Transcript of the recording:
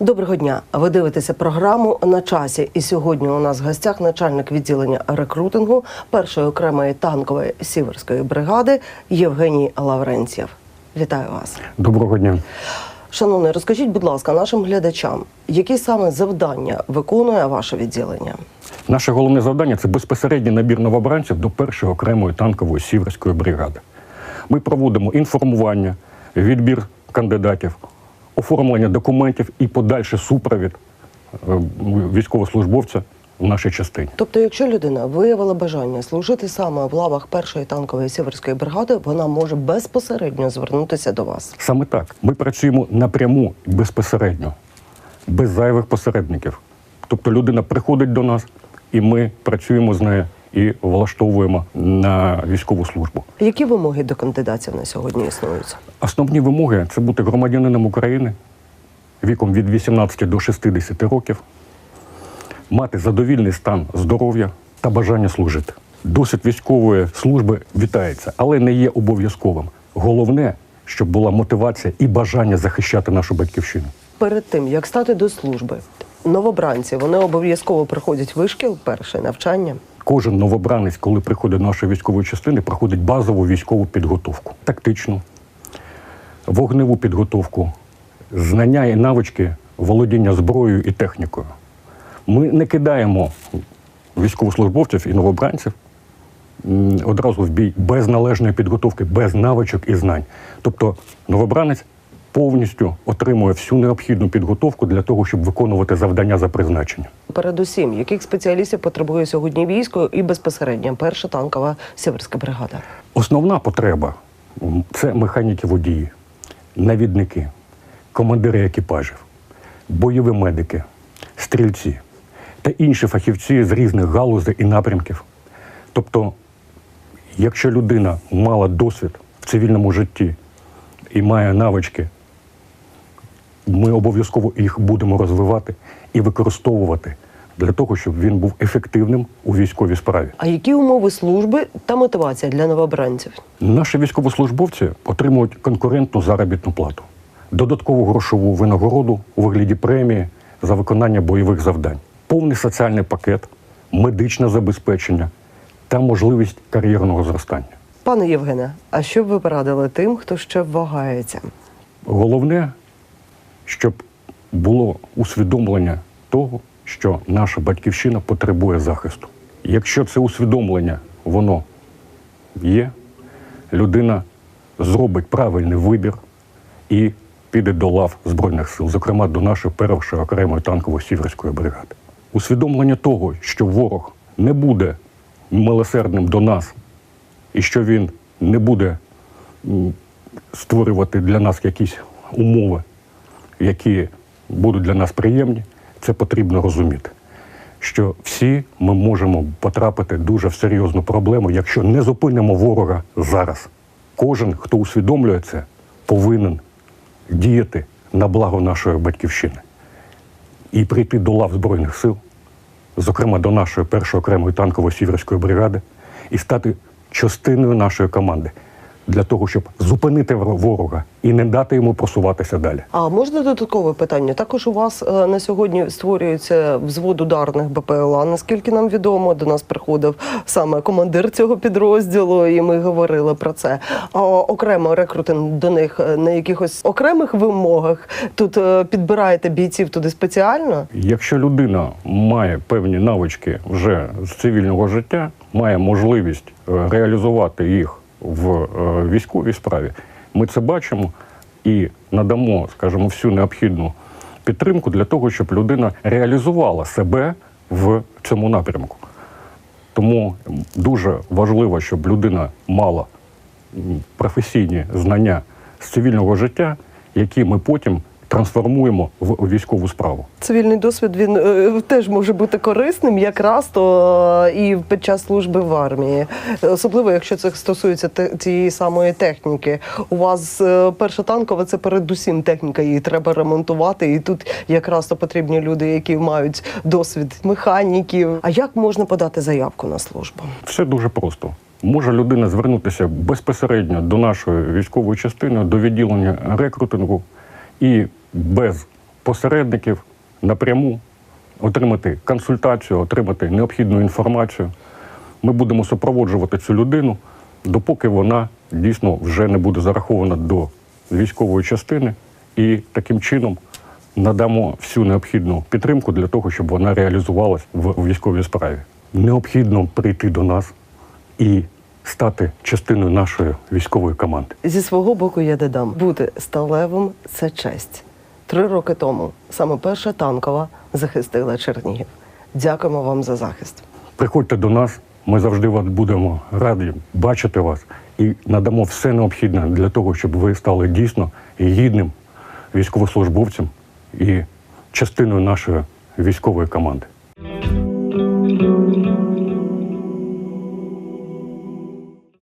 Доброго дня. Ви дивитеся програму на часі. І сьогодні у нас в гостях начальник відділення рекрутингу першої окремої танкової сіверської бригади Євгеній Лаврентьєв. Вітаю вас, Доброго дня. шановний. Розкажіть, будь ласка, нашим глядачам, які саме завдання виконує ваше відділення? Наше головне завдання це безпосередній набір новобранців до першої окремої танкової сіверської бригади. Ми проводимо інформування, відбір кандидатів, оформлення документів і подальший супровід е, військовослужбовця в нашій частині. Тобто, якщо людина виявила бажання служити саме в лавах першої танкової сіверської бригади, вона може безпосередньо звернутися до вас. Саме так. Ми працюємо напряму безпосередньо, без зайвих посередників. Тобто людина приходить до нас, і ми працюємо з нею і влаштовуємо на військову службу. Які вимоги до кандидатів на сьогодні існують? Основні вимоги це бути громадянином України віком від 18 до 60 років, мати задовільний стан здоров'я та бажання служити. Досвід військової служби вітається, але не є обов'язковим. Головне, щоб була мотивація і бажання захищати нашу батьківщину. Перед тим як стати до служби, новобранці вони обов'язково проходять вишкіл, перше навчання. Кожен новобранець, коли приходить до нашої військової частини, проходить базову військову підготовку, тактичну, вогневу підготовку, знання і навички володіння зброєю і технікою. Ми не кидаємо військовослужбовців і новобранців одразу в бій без належної підготовки, без навичок і знань. Тобто новобранець повністю отримує всю необхідну підготовку для того, щоб виконувати завдання за призначенням. Передусім, яких спеціалістів потребує сьогодні військо і безпосередньо перша танкова сіверська бригада. Основна потреба це механіки водії, навідники, командири екіпажів, бойові медики, стрільці та інші фахівці з різних галузей і напрямків. Тобто, якщо людина мала досвід в цивільному житті і має навички, ми обов'язково їх будемо розвивати і використовувати для того, щоб він був ефективним у військовій справі. А які умови служби та мотивація для новобранців? Наші військовослужбовці отримують конкурентну заробітну плату, додаткову грошову винагороду у вигляді премії за виконання бойових завдань, повний соціальний пакет, медичне забезпечення та можливість кар'єрного зростання. Пане Євгене, а що б ви порадили тим, хто ще вагається? Головне, щоб було усвідомлення того, що наша батьківщина потребує захисту. Якщо це усвідомлення воно є, людина зробить правильний вибір і піде до лав Збройних сил, зокрема до нашої першої окремої танкової сіверської бригади. Усвідомлення того, що ворог не буде милосердним до нас і що він не буде створювати для нас якісь умови, які будуть для нас приємні, це потрібно розуміти. Що всі ми можемо потрапити дуже в серйозну проблему, якщо не зупинимо ворога зараз. Кожен, хто усвідомлює це, повинен діяти на благо нашої батьківщини і прийти до лав Збройних сил, зокрема до нашої першої окремої танкової сіверської бригади, і стати частиною нашої команди для того, щоб зупинити ворога і не дати йому просуватися далі. А можна додаткове питання? Також у вас е, на сьогодні створюється взвод ударних БПЛА. Наскільки нам відомо, до нас приходив саме командир цього підрозділу, і ми говорили про це. А окремо рекрутинг до них е, на якихось окремих вимогах тут е, підбираєте бійців туди спеціально. Якщо людина має певні навички вже з цивільного життя, має можливість реалізувати їх в е, військовій справі, ми це бачимо і надамо, скажімо, всю необхідну підтримку для того, щоб людина реалізувала себе в цьому напрямку. Тому дуже важливо, щоб людина мала професійні знання з цивільного життя, які ми потім трансформуємо в військову справу. Цивільний досвід він е, теж може бути корисним, якраз то е, і під час служби в армії, особливо якщо це стосується тієї самої техніки. У вас е, перша танкова це передусім техніка, її треба ремонтувати. І тут якраз то потрібні люди, які мають досвід механіків. А як можна подати заявку на службу? Все дуже просто. Може людина звернутися безпосередньо до нашої військової частини, до відділення рекрутингу і без посередників напряму, отримати консультацію, отримати необхідну інформацію. Ми будемо супроводжувати цю людину, допоки вона дійсно вже не буде зарахована до військової частини, і таким чином надамо всю необхідну підтримку для того, щоб вона реалізувалась в військовій справі. Необхідно прийти до нас і стати частиною нашої військової команди. Зі свого боку я додам, бути сталевим це честь. Три роки тому саме перша танкова захистила Чернігів. Дякуємо вам за захист. Приходьте до нас, ми завжди вас будемо раді бачити вас і надамо все необхідне для того, щоб ви стали дійсно гідним військовослужбовцем і частиною нашої військової команди.